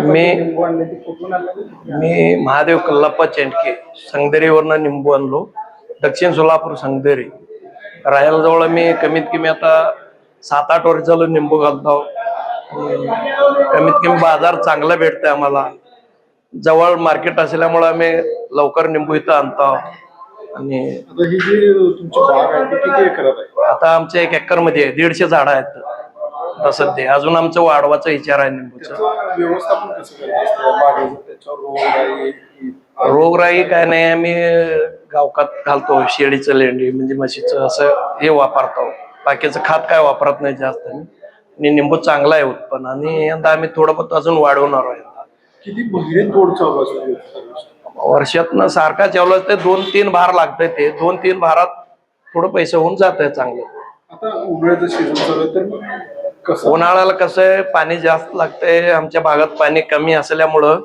मी- जे लिंबू आणले ते कुठून आणलं मी महादेव कल्लाप्पा चेंडके संगदेरीवरनं निंबू आणलो. दक्षिण सोलापूर संगदेरी. राहायला जवळ मी कमीत कमी आता सात आठ वर्ष झालं निंबू घालतो. आणि कमीत कमी बाजार चांगला भेटतोय आम्हाला. जवळ मार्केट असल्यामुळे आम्ही लवकर निंबू इथं आणतो. आणि आता ही जी तुमची बाग आहे ती किती एकरात आहे? आता आमच्या एक एकरमध्ये दीडशे झाडं आहेत. आता सध्या अजून आमचं वाढवाचा विचार आहे निंबूचा. व्यवस्थापन कसं बागेचं त्याच्यावर रोगराई काय नाही आम्ही गावकात घालतो शेळीचं लेंडी म्हणजे म्हशीचं असं हे वापरतो. बाकीचं खात काय वापरत नाही जास्त आम्ही. आणि निंबू चांगला आहे उत्पन्न. आणि यंदा आम्ही थोडं बहुत अजून वाढवणार आहे यंदा. किती बहिरे तोड चालू असतो वर्षातनं सारखा जेवलं ते दोन तीन भार लागतंय ते. दोन तीन भारात थोडं पैसे होऊन जात आहे चांगलं. आता उन्हाळ्याचं सीझन चालू आहे तर मग उन्हाळ्याला कसं आहे पाणी जास्त लागतंय आमच्या भागात पाणी कमी असल्यामुळं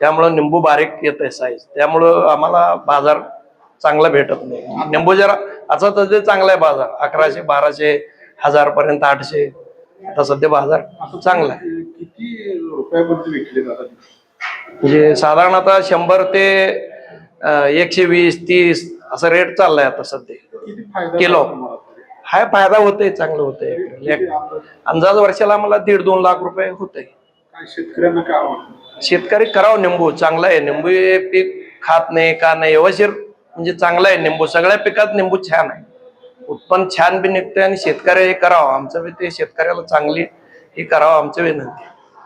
त्यामुळं निंबू बारीक येत आहे साईज त्यामुळं आम्हाला बाजार चांगला भेटत नाही. निंबू जरा आता सध्या चांगला आहे बाजार अकराशे बाराशे हजार पर्यंत आठशे. आता सध्या बाजार चांगला आहे. किती रुपयापर्यंत विकले जातात म्हणजे साधारण आता शंभर ते एकशे वीस तीस असं रेट चाललाय आता सध्या. किलो. हाय फायदा होतोय चांगलं होतंय. अंदाज? वर्षाला मला दीड दोन लाख रुपये काय शेतकऱ्यांना काय शेतकरी करावं निंबू चांगलं आहे. निंबू हे पीक खात नाही का नाही व्यवशीर म्हणजे चांगलं आहे निंबू. सगळ्या पिकात निंबू छान आहे. उत्पन्न छान बी निघतंय आणि शेतकरी हे करावं. आमचं बी ते शेतकऱ्याला चांगली हे करावं आमचं विनंती.